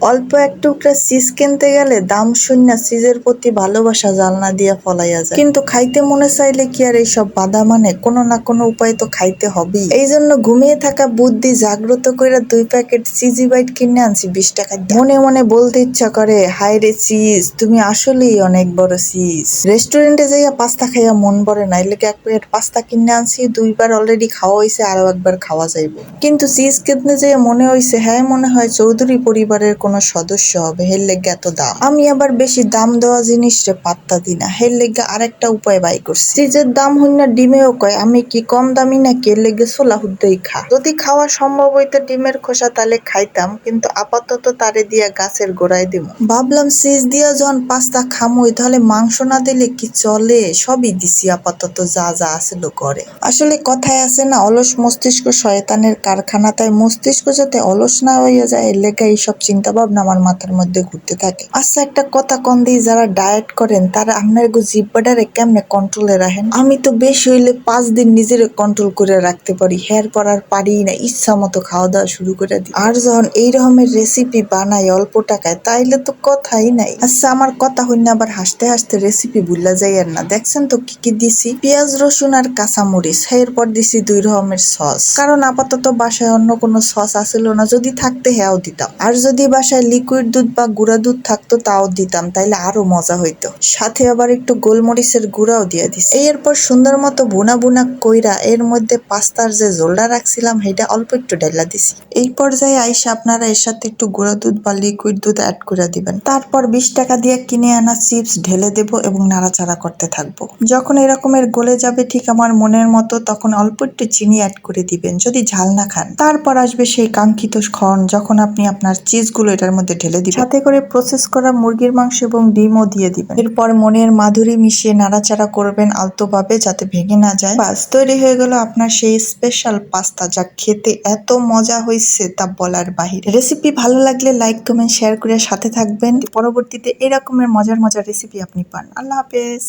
অল্প এক টুকরা চিজ কিনতে গেলে দাম শূন্য চিজের প্রতি ভালোবাসা জালনা দিয়া ফলাইয়া যায়। কিন্তু খাইতে মনে চাইলে কি আর এইসব বাধা মানে? কোনো না কোনো উপায় তো খাইতে হবেই। এই জন্য ঘুমিয়ে থাকা বুদ্ধি জাগ্রত করে দুই প্যাকেট চিজি বাইট কিনে আনছি বিশ টাকা। মনে মনে বলতে ইচ্ছা করে, হায় রে চিজ, তুমি আসলেই অনেক বড় চিজ। রেস্টুরেন্টে যাইয়া পাস্তা খাইয়া মন ভরে না এর লেগে এক প্লেট পাস্তা কিনে আনছি? দুইবার অলরেডি খাওয়া হয়েছে আরও একবার খাওয়া যাইব। কিন্তু চিজ কিনতে যেয়ে মনে হয়েছে হ্যাঁ মনে হয় চৌধুরী পরিবারের কোনো সদস্য হবে, হের লেগে এত দাম। আমি আবার বেশি দাম দেওয়া জিনিস রে পাত্তা দিই না, হের লেগে আরেকটা উপায় বাই করছি। চিজের দাম হই না ডিমেও কয়, আমি কি কম দামি নাকি? এর লেগে ছোলা হুদ্দাই খা। যদি খাওয়া সম্ভব হইতো ডিমের খোসা তাহলে খাইতাম, কিন্তু আপাতত তারে দিয়া গাছের গোড়ায় দিব ভাবলাম সিজ দিয়া যখন পাস্তা খামুই, তাহলে মাংস না দিলে কি চলে? সবই দিছি আপাতত, যা যা আছিল করে আসলে কথায় আছে না, অলস মস্তিষ্ক শয়তানের কারখানা, তাই মস্তিষ্ক যাতে অলস না হইয়া যায় এর লেগে এইসব চিন্তা ভাবনা আমার মাথার মধ্যে ঘুরতে থাকে। আচ্ছা একটা কথা কন দিই যারা ডায়েট করেন, তারা আপনার গো জিব্বাটারে কেমনে কন্ট্রোলে রাখেন? আমি তো বেশি হইলে পাঁচ দিন নিজের কন্ট্রোল করে রাখতে পারি। হেয়ার পর আর পারি না, ইচ্ছা মতো খাওয়া দাওয়া শুরু করে দিই। আর যখন এই রকমের রেসিপি বানাই অল্প টাকায়, তাইলে তো কথাই নাই। আচ্ছা আমার কথা হইনা, আবার হাসতে হাসতে রেসিপি ভুলা যাই আর না। দেখছেন তো কি কি দিছি? পেঁয়াজ, রসুন আর কাঁচামরিচ। এরপর দিছি দুই রকমের সস। কারণ আপাতত বাসায় অন্য কোনো সস আসিল না। যদি থাকতে হ্যাঁও দিতাম। আর যদি বাসায় লিকুইড দুধ বা গুঁড়া দুধ থাকতো, তাও দিতাম। তাইলে আরও মজা হইতো। সাথে আবার একটু গোলমরিচের গুঁড়াও দিয়ে দিছি। এরপর সুন্দর মতো বুনা বুনা কইরা এর মধ্যে পাস্তার যে জোলটা রাখছিলাম সেটা অল্প একটু ডাইলা দিছি। এই পর্যায়ে আইসা আপনারা এর সাথে একটু গুঁড়া দুধ বা লিকুইড দুধ অ্যাড করে দিবেন। তারপর বিশ টাকা দিয়ে কিনে আনা চিপস ঢেলে দেব এবং নাড়াচাড়া করতে থাকব। যখন এরকমের গলে যাবে ঠিক আমার মনের মতো, তখন অল্প একটু চিনি অ্যাড করে দিবেন, যদি ঝাল না খান। তারপর আসবে সেই কাঙ্ক্ষিত ক্ষণ, যখন আপনি আপনার চিজগুলো এটার মধ্যে ঢেলে দিবেন। সাথে করে প্রসেস করা মুরগির মাংস এবং ডিমও দিয়ে দিবেন। এরপর মনের মাধুরী মিশিয়ে নাড়াচাড়া করবেন আলতোভাবে যাতে ভেঙে না যায়। বাস, তৈরি হয়ে গেল আপনার সেই স্পেশাল পাস্তা যা খেতে এত মজা হয়েছে তা বলার বাহিরে। রেসিপি ভালো লাগলে লাইক কমেন্ট শেয়ার করে সাথে থাকবেন। পরবর্তীতে এরকমের মজার মজার রেসিপি আপনি পান। আল্লাহ হাফেজ।